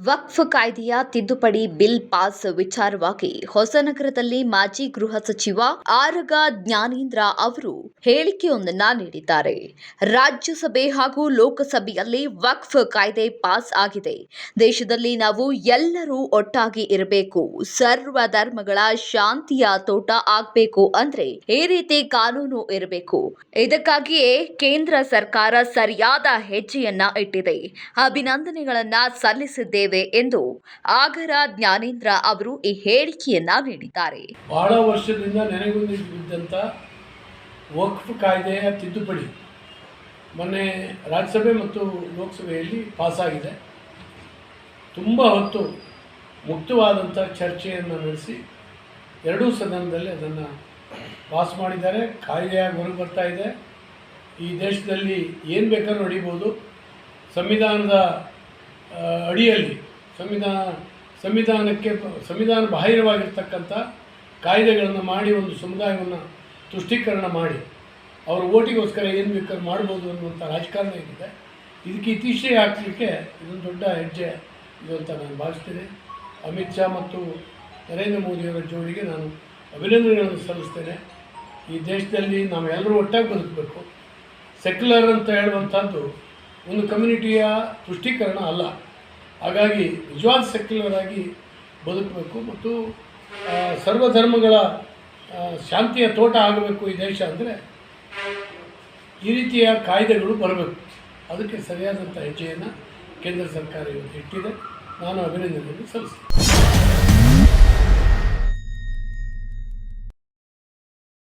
ವಕ್ಫ್ ಕಾಯ್ದೆಯ ತಿದ್ದುಪಡಿ bill pass ವಿಚಾರವಾಗಿ ಹೊಸನಗರದಲ್ಲಿ ಮಾಜಿ ಗೃಹ ಸಚಿವ ಆರಗ ಜ್ಞಾನೇಂದ್ರ ಅವರು ಹೇಳಿಕೆಯೊಂದನ್ನ ನೀಡಿದ್ದಾರೆ. ರಾಜ್ಯಸಭೆ ಹಾಗೂ ಲೋಕಸಭೆಯಲ್ಲಿ ವಕ್ಫ್ ಕಾಯ್ದೆ ಪಾಸ್ ಆಗಿದೆ. ದೇಶದಲ್ಲಿ ನಾವು ಎಲ್ಲರೂ ಒಟ್ಟಾಗಿ ಇರಬೇಕು. ಸರ್ವ ಧರ್ಮಗಳ ಶಾಂತಿಯ ತೋಟ ಆಗಬೇಕು ಅಂದ್ರೆ ಈ ರೀತಿ ಕಾನೂನು ಇರಬೇಕು. ಇದಕ್ಕಾಗಿಯೇ ಕೇಂದ್ರ ಸರ್ಕಾರ ಸರಿಯಾದ ಹೆಜ್ಜೆಯನ್ನ ಇಟ್ಟಿದೆ. ಅಭಿನಂದನೆಗಳನ್ನ ಸಲ್ಲಿಸಿದ್ದೇವೆ. ಎಂದು ಆಗರ ಜ್ಞಾನೇಂದ್ರ ಅವರು ಈ ಹೇಳಿಕೆಯನ್ನ ನೀಡಿದ್ದಾರೆ. ಬಹಳ ವರ್ಷದಿಂದ ನೆನೆಗುಂದಿ ಬಿದ್ದಂಥ ವಕ್ಫ್ ಕಾಯ್ದೆಯ ತಿದ್ದುಪಡಿ ಮೊನ್ನೆ ರಾಜ್ಯಸಭೆ ಮತ್ತು ಲೋಕಸಭೆಯಲ್ಲಿ ಪಾಸಾಗಿದೆ. ತುಂಬ ಹೊತ್ತು ಮುಕ್ತವಾದಂಥ ಚರ್ಚೆಯನ್ನು ನಡೆಸಿ ಎರಡೂ ಸದನದಲ್ಲಿ ಅದನ್ನು ಪಾಸ್ ಮಾಡಿದ್ದಾರೆ. ಕಾಯ್ದೆಯಾಗಿ ಹೊರಗೆ ಬರ್ತಾ ಇದೆ. ಈ ದೇಶದಲ್ಲಿ ಏನು ಬೇಕಾದ್ರೂ ನಡೀಬೋದು. ಸಂವಿಧಾನದ ಅಡಿಯಲ್ಲಿ ಸಂವಿಧಾನ, ಸಂವಿಧಾನಕ್ಕೆ ಸಂವಿಧಾನ ಬಾಹಿರವಾಗಿರ್ತಕ್ಕಂಥ ಕಾಯ್ದೆಗಳನ್ನು ಮಾಡಿ, ಒಂದು ಸಮುದಾಯವನ್ನು ತುಷ್ಟೀಕರಣ ಮಾಡಿ, ಅವರ ಓಟಿಗೋಸ್ಕರ ಏನು ಬೇಕಾದ್ರೂ ಮಾಡ್ಬೋದು ಅನ್ನುವಂಥ ರಾಜಕಾರಣ ಏನಿದೆ ಇದಕ್ಕೆ ಇತಿಶ್ರೀ ಹಾಕಲಿಕ್ಕೆ ಇದೊಂದು ದೊಡ್ಡ ಹೆಜ್ಜೆ ಇದು ಅಂತ ನಾನು ಭಾವಿಸ್ತೇನೆ. ಅಮಿತ್ ಶಾ ಮತ್ತು ನರೇಂದ್ರ ಮೋದಿಯವರ ಜೋಡಿಗೆ ನಾನು ಅಭಿನಂದನೆಗಳನ್ನು ಸಲ್ಲಿಸ್ತೇನೆ. ಈ ದೇಶದಲ್ಲಿ ನಾವೆಲ್ಲರೂ ಒಟ್ಟಾಗಿ ಬದುಕಬೇಕು. ಸೆಕ್ಯುಲರ್ ಅಂತ ಹೇಳುವಂಥದ್ದು ಒಂದು ಕಮ್ಯುನಿಟಿಯ ತುಷ್ಟೀಕರಣ ಅಲ್ಲ. ಹಾಗಾಗಿ ನಿಜವಾದ ಸೆಕ್ಯುಲರ್ ಆಗಿ ಬದುಕಬೇಕು ಮತ್ತು ಸರ್ವಧರ್ಮಗಳ ಶಾಂತಿಯ ತೋಟ ಆಗಬೇಕು ಈ ದೇಶ ಅಂದರೆ ಈ ರೀತಿಯ ಕಾಯ್ದೆಗಳು ಬರಬೇಕು. ಅದಕ್ಕೆ ಸರಿಯಾದಂಥ ಹೆಜ್ಜೆಯನ್ನು ಕೇಂದ್ರ ಸರ್ಕಾರ ಇವತ್ತು ಇಟ್ಟಿದೆ. ನಾನು ಅಭಿನಂದನೆಯನ್ನು ಸಲ್ಲಿಸ್ತೇನೆ